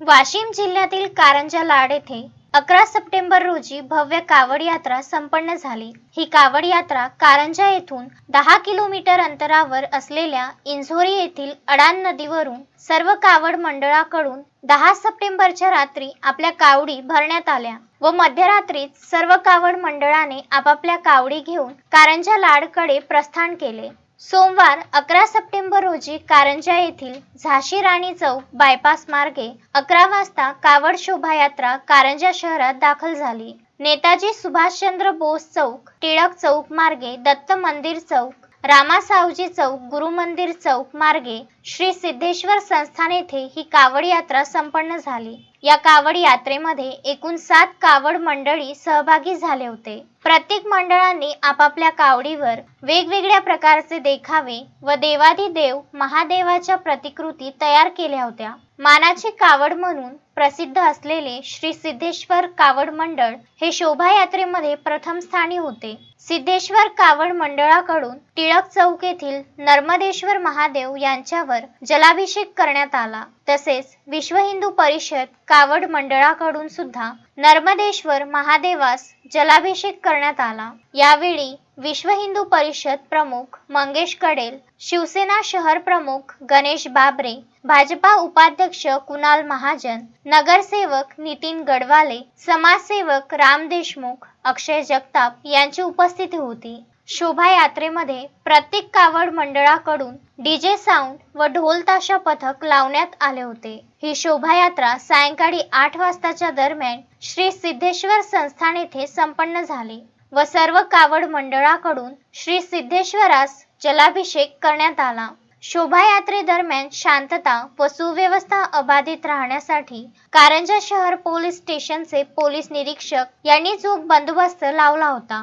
वाशिम जिल्ह्यातील कारंजा लाड येथे अकरा सप्टेंबर रोजी भव्य कावड यात्रा संपन्न झाली. ही कावड यात्रा कारंजा येथून दहा किलोमीटर अंतरावर असलेल्या इंझोरी येथील अडान नदीवरून सर्व कावड मंडळाकडून दहा सप्टेंबरच्या रात्री आपल्या कावडी भरण्यात आल्या व मध्यरात्रीत सर्व कावड मंडळाने आपापल्या कावडी घेऊन कारंजा लाडकडे प्रस्थान केले. सोमवार अकरा सप्टेंबर रोजी कारंजा येथील झाशी राणी चौक बायपास मार्गे अकरा वाजता कावड शोभायात्रा कारंजा शहरात दाखल झाली. नेताजी सुभाषचंद्र बोस चौक टिळक चौक मार्गे दत्त मंदिर चौक रामा सावजी चौक गुरुमंदिर चौक मार्गे श्री सिद्धेश्वर संस्थान येथे ही कावड यात्रा संपन्न झाली. या कावड यात्रेमध्ये एकूण सात कावड मंडळी सहभागी झाले होते. प्रत्येक मंडळांनी आपापल्या कावडीवर वेगवेगळ्या प्रकारचे देखावे व देवाधिदेव महादेवाच्या प्रतिकृती तयार केल्या होत्या. मानाची कावड म्हणून प्रसिद्ध असलेले श्री सिद्धेश्वर कावड मंडळ हे शोभायात्रेमध्ये प्रथम स्थानी होते. सिद्धेश्वर कावड मंडळाकडून टिळक चौक येथील नर्मदेश्वर महादेव यांच्यावर जलाभिषेक करण्यात आला. तसेच विश्व हिंदू परिषद कावड मंडळाकडून सुद्धा नर्मदेश्वर महादेवास जलाभिषेक करण्यात आला. यावेळी विश्व हिंदू परिषद प्रमुख मंगेश कडेल शिवसेना शहर प्रमुख गणेश बाबरे भाजपा उपाध्यक्ष कुणाल महाजन नगरसेवक नितीन गडवाले समाजसेवक राम देशमुख अक्षय जगताप यांची उपस्थिती होती. शोभायात्रेमध्ये प्रत्येक कावड मंडळाकडून डीजे साऊंड व ढोल ताशा पथक लावण्यात आले होते. ही शोभायात्रा सायंकाळी आठ वाजताच्या दरम्यान श्री सिद्धेश्वर संस्थान येथे संपन्न झाली व सर्व कावड मंडळाकडून श्री सिद्धेश्वरास जलाभिषेक करण्यात आला. शोभायात्रेदरम्यान शांतता व सुव्यवस्था अबाधित राहण्यासाठी कारंजा शहर पोलीस स्टेशनचे पोलीस निरीक्षक यांनी चोख बंदोबस्त लावला होता.